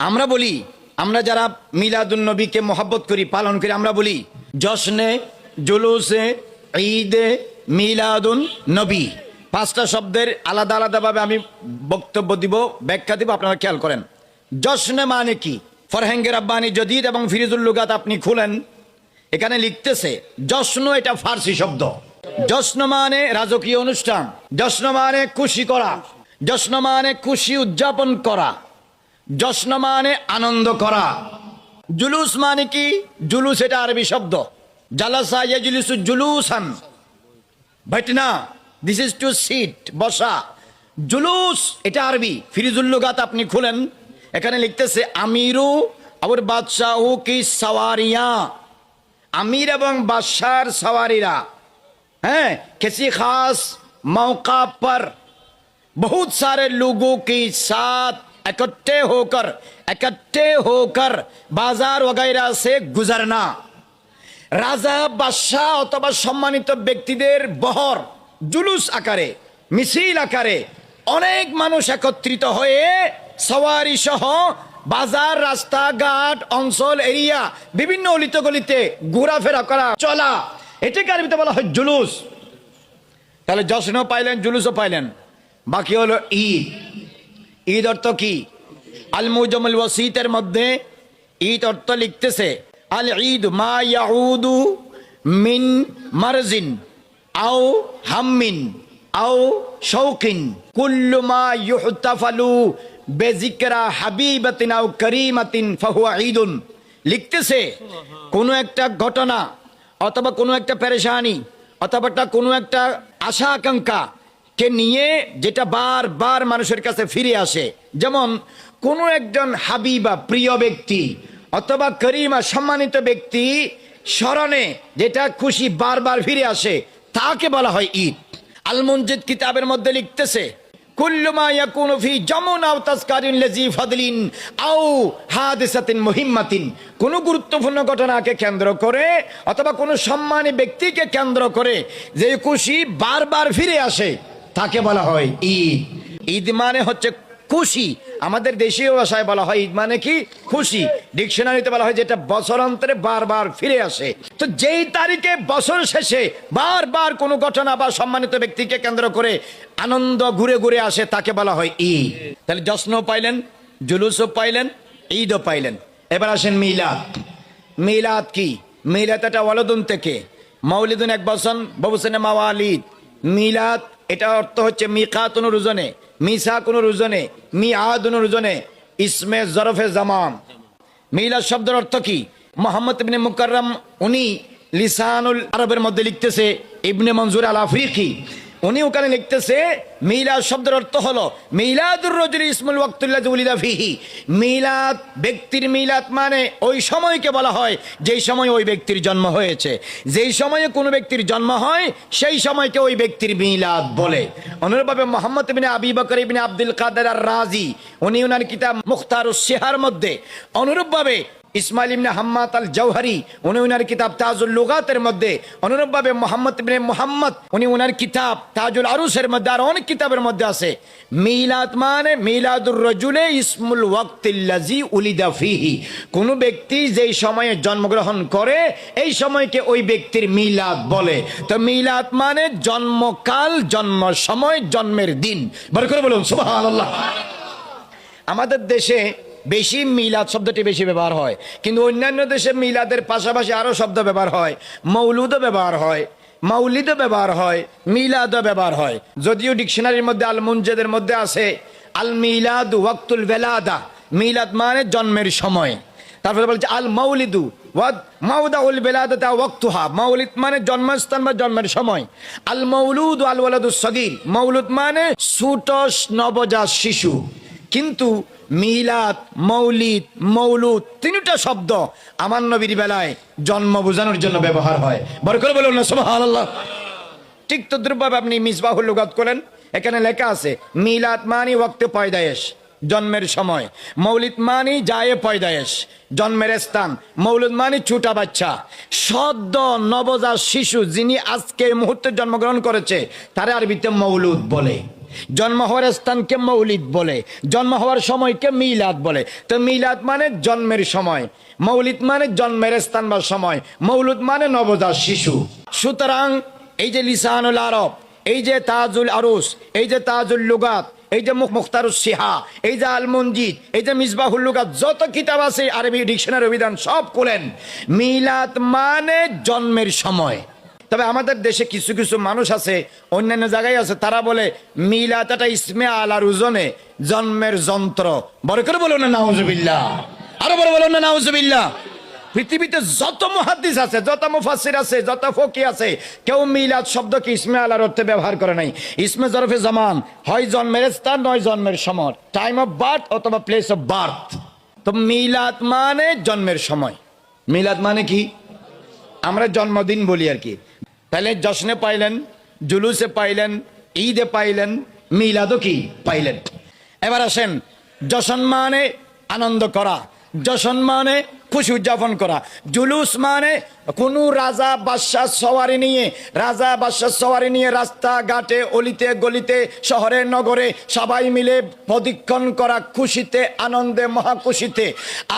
আমরা বলি, আমরা যারা মিলাদুন নবীকে মোহাব্বত করি, পালন করি, আমরা বলি, জশ্নে, জুলুসে, ঈদে মিলাদুন নবী। পাঁচটা শব্দের আলাদা আলাদাভাবে আমি বক্তব্য দিব, ব্যাখ্যা দিব, আপনারা খেয়াল করেন। জশ্নে মানে কি? ফরহেঙ্গের আব্বানি জদিদ এবং ফিরিজুল লুগাত আপনি খুলেন, এখানে লিখতেছে, জশ্ন এটা ফার্সি শব্দ। জশ্ন মানে রাজকীয় অনুষ্ঠান, জশ্ন মানে খুশি করা, জশ্ন মানে খুশি উদযাপন করা। যশ্ন মানে আনন্দ করা। জুলুস মানে কি? জুলুস এটা আরবি শব্দ। জালাসা জুলুস জুলুসান। ভাইটনা দিস ইজ টু সিট বসা। জুলুস এটা আরবি। ফিরিজুল্লুগাত আপনি খুলেন। এখানে লিখতেছে, আমিরু আবার বাদশাহ কি সাওয়ারিয়া? আমির এবং বাদশার সাওয়ারিরা। হ্যাঁ কেসি খাস মৌকা পর বহুত সারে লোগো কি সাথ इकट्ठे होकर इकट्ठे होकर बाजार वगैरह से गुजरना রাজা বাদশাহ অথবা সম্মানিত ব্যক্তিদের বহর জুলুস আকারে মিছিল আকারে অনেক মানুষ একত্রিত হয়ে সওয়ারি সহ বাজার রাস্তাঘাট অঞ্চল এরিয়া বিভিন্ন অলিত গলিতে ঘোরাফেরা করা চলা এটাকে আরবিতে বলা হয় জুলুস তাহলে জশ্নও পাইলেন জুলুসও পাইলেন বাকি হলো ঈদ ঈদ অর্থ কি? আল মুজমুল ওয়াসিতের মধ্যে ঈদ অর্থ লিখতেছে, আল ঈদ মা ইয়াউদু মিন মারজিন, আও হাম্মিন, আও শৌকিন কুল্লু মা ইউহতাফালু বেজিকরা হাবিবাতিন আও করিমাতিন ফাহুয়া ঈদুন। লিখতেছে, কোনো একটা ঘটনা অথবা কোনো একটা পেরেশানি অথবা কোনো একটা আশা আকাঙ্ক্ষা কে নিয়ে যেটা বারবার মানুষের কাছে ফিরে আসে। যেমন কোনো একজন হাবিবা, প্রিয় ব্যক্তি অথবা করিমা, সম্মানিত ব্যক্তি স্মরণে যেটা খুশি বারবার ফিরে আসে, তাকে বলা হয় ঈদ। আল কিতাবের মধ্যে লিখতেছে, কুল্লু মা ইয়াকুনু ফি জামুন আও তাসকারিন লাজি ফাদলিন আও হাদিসাতিন মুহিম্মাতিন। কোন গুরুত্বপূর্ণ ঘটনাকে কেন্দ্র করে অথবা কোনো সম্মানী ব্যক্তিকে কেন্দ্র করে যে খুশি বারবার ফিরে আসে। তাকে বলা হয় ঈদ। ঈদ মানে হচ্ছে খুশি। আমাদের দেশীয় ভাষায় বলা হয় ঈদ মানে কি? খুশি। ডিকশনারিতে বলা হয় যেটা বছর অন্তরে বারবার ফিরে আসে। তো যেই তারিখে বছর শেষে বারবার কোনো ঘটনা বা সম্মানিত ব্যক্তিকে কেন্দ্র করে আনন্দ ঘুরে ঘুরে আসে, তাকে বলা হয় ঈদ। তাহলে জশ্নও পাইলেন, জুলুসও পাইলেন, ঈদও পাইলেন। এবার আসেন মিলাদ। মিলাদ কি? মিলাদ এটা ওয়ালদুন থেকে। মৌলিদুন এক বসন ববুসেনে মাওয়ালিদ। মিলাদ এটা অর্থ হচ্ছে মিকাত অনুরোজনে মিসা কোন রুজনে মি আদ অনুরোজনে ইসমে জরফে জামান মিলা শব্দের অর্থ কি? মোহাম্মদ ইবনে মুকাররম, উনি লিসানুল আরবের মধ্যে লিখতেছে, ইবনে মঞ্জুর আল আফ্রিকি উনি ওখানে লিখতেছে, মিলাদ শব্দের অর্থ হলো, মিলাদুর রজুল ইসমুল ওয়াক্তুল্লাহ ফিহি। মিলাদ, ব্যক্তির মিলাদ মানে ওই সময়কে বলা হয়, যেই সময় ওই ব্যক্তির জন্ম হয়েছে। যেই সময়ে কোনো ব্যক্তির জন্ম হয়, সেই সময়কে ওই ব্যক্তির মিলাদ বলে। অনুরূপভাবে মোহাম্মদ ইবিনে আবি বকর ইবিনে আব্দুল কাদের আর রাজি, উনি ওনার কিতাব মুখতার সেহার মধ্যে। অনুরূপভাবে ইসমাইল ইবনে হাম্মাদ আল জৌহারি উনি উনার কিতাব তাজুল লুগাতের মধ্যে, অনুরূপভাবে মোহাম্মদ ইবনে মোহাম্মদ, উনি উনার কিতাব তাজুল আরুসের মধ্যে আর অনেক কিতাবের মধ্যে আছে। মিলাদ মানে মিলাদুর রজুলে ইসমুল ওয়াক্তিল্লাজি উলিদা ফিহি। কোন ব্যক্তি যেই সময়ে জন্মগ্রহণ করে, এই সময়কে ওই ব্যক্তির মিলাদ বলে। তো মিলাদ মানে জন্মকাল জন্ম সময় জন্মের দিন। বার করে বলুন, সুবহানাল্লাহ। আমাদের দেশে বেশি মিলাদ শব্দটি বেশি ব্যবহার হয়। কিন্তু অন্যান্য দেশে মিলাদের পাশাপাশি আরও শব্দ ব্যবহার হয়। মৌলুদও ব্যবহার হয় মৌলিদও ব্যবহার হয়, মিলাদও ব্যবহার হয়। যদিও ডিকশনারির মধ্যে আল মুনজেদের মধ্যে আছে আল মিলাদ ওয়াক্তুল বেলাদা মিলাদ মানে জন্মের সময়। তারপরে বলছে আল মৌলিদু মাউদা উল বেলাদা মৌলিদ মানে জন্মস্থান বা জন্মের সময়। আল মৌলুদ আল ওয়ালাদু মৌলুদ মানে নবজাত শিশু। কিন্তু মিলাদ, মৌলিদ, মৌলুদ, তিনটা শব্দ আমার নবীর বেলায় জন্ম বোঝানোর জন্য ব্যবহার হয়। বড় করে বলুন ঠিক তদ্রুপভাবে আপনি মিসবাহুল লুগাত করেন এখানে লেখা আছে, মিলাদ মানি ওয়াক্তে পয়দায়েশ, জন্মের সময়। মৌলিদ মানি যায় পয়দায়েশ, জন্মের স্থান। মৌলুদ মানি ছুটা বাচ্চা। সদ্য নবজাত শিশু যিনি আজকে মুহূর্তে জন্মগ্রহণ করেছে, তারা আরবিতে মৌলুদ বলে। জন্ম হওয়ার স্থানকে মৌলিদ বলে, জন্ম হওয়ার সময়কে মিলাদ বলে। তো মিলাদ মানে জন্মের সময়, মৌলিদ মানে জন্মের স্থান বা সময়, মৌলুদ মানে নবজাত শিশু। সুতরাং এই যে লিসানুল আরব, এই যে তাজুল আরুস, এই যে তাজুল লুগাত, এই যে মুখ মুখতারুস সিহা, এই যে আল মঞ্জিদ এই যে মিসবাহুল লুগাত, যত কিতাব আছে আরবি ডিকশনারি অভিধান সব খুলেন। মিলাদ মানে জন্মের সময়। তবে আমাদের দেশে কিছু কিছু মানুষ আছে, অন্যান্য জায়গায় আছে, তারা বলে মিলাদ এটা ইসমে আলার ওজনে জন্মের যন্ত্র। বড় করে বলো না, নাউজুবিল্লাহ। আরও বড় বলো না, নাউজুবিল্লাহ। পৃথিবীতে যত মহাদ্দিস আছে, যত মুফাসির আছে, যত ফকি আছে, কেউ মিলাদ শব্দকে ইসমে আলার অর্থে ব্যবহার করে নাই। ইসমে জরফে জামান, হয় জন্মের স্থান, নয় জন্মের সময়। টাইম অফ বার্থ অথবা প্লেস অফ বার্থ তো মিলাদ মানে জন্মের সময়। মিলাদ মানে কি? আমরা জন্মদিন বলি আর কি। তাহলে জশ্নে পাইলেন, জুলুসে পাইলেন, ঈদে পাইলেন, মিলাদও কি পাইলেন? এবার আসেন, জশন মানে আনন্দ করা। জশন মানে খুশি উদযাপন করা। জুলুস মানে কোনো রাজা বাদশাহ সওয়ারি নিয়ে, রাজা বাদশাহ সওয়ারি নিয়ে রাস্তা ঘাটে অলিতে, গলিতে, শহরে, নগরে সবাই মিলে প্রদীক্ষণ করা খুশিতে, আনন্দে, মহাখুশিতে।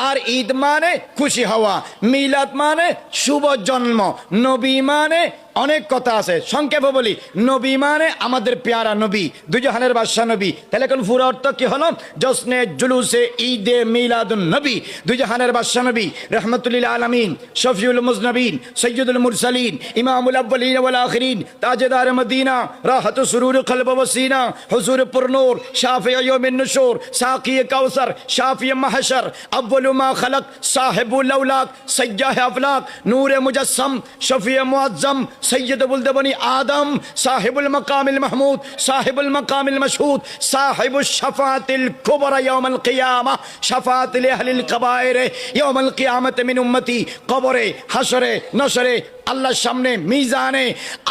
আর ঈদ মানে খুশি হওয়া, মিলাদ মানে শুভ জন্ম, নবী মানে অনেক কথা আছে। সংক্ষেপে বলি, নবী মানে আমাদের পেয়ারা নবী, দুজাহানের বাদশাহ নবী। তাহলে এখন পুরো অর্থ কি হলো? জসনে জুলুসে, ঈদে মিলাদুন নবী, দুজাহানের বাদশাহ নবী। রহমতুল্লিল আলমিন, শফিউল মুজনবিন, সৈয়দুল মুরসালিন, ইমামুল আব্বালিন ওয়াল আখিরিন, তাজেদার মদিনা, রাহত সুরুর কলব ওসিনা হুজুর পুরনুর শাফি ইয়াউমিন নুশুর সাকি কাউসার শাফি মাহশর, আব্বুল মা খলক, সাহিবুল আউলাক, সজ্জাহ আফলাক, নূর মুজসম শফি মুআজ্জম, সৈয়দ বুলদ বনি আদম, সাহিবুল মকামিল মাহমুদ, সাহিবুল মকামিল মশহুদ সাহিবুল শাফাতিল কুবরা ইয়াউমাল কিয়ামা, শাফাতিল আহলিল কবায়ের, ইয়াউমাল কিয়ামত মিন উম্মতি, কবরে হাসরে নসরে আল্লাহর সামনে মিজানে।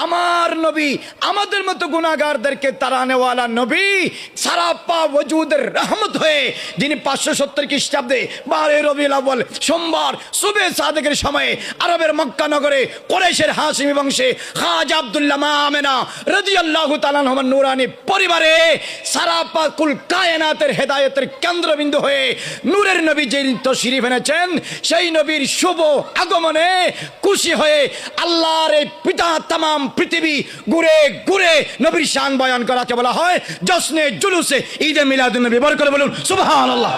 আমার নবী, আমাদের মতো গুণাগারদেরকে তারানেওয়ালা নবী সারাপা ওজুদের রহমত হয়ে যিনি পাঁচশো সত্তর খ্রিস্টাব্দে বারে রবিউল আব্বাল সোমবার সুবে সাদেকের সময়ে আরবের মক্কা নগরে কোরেশের হাসিমি বংশে খাজ আব্দুল্লাহ মা আমেনা রাদিয়াল্লাহু তাআলা রহমান নুরানি পরিবারে সারাপা কুল কায়নাতের হেদায়েতের কেন্দ্রবিন্দু হয়ে নূরের নবী যে তশরিফ এনেছেন সেই নবীর শুভ আগমনে খুশি হয়ে আল্লাহর এই পিতা তাম পৃথিবী ঘুরে ঘুরে নবীর শান বয়ান করাকে বলা হয়, জশ্নে জুলুসে ঈদে মিলাদ নবী। বর করে বলুন, সুবহানাল্লাহ।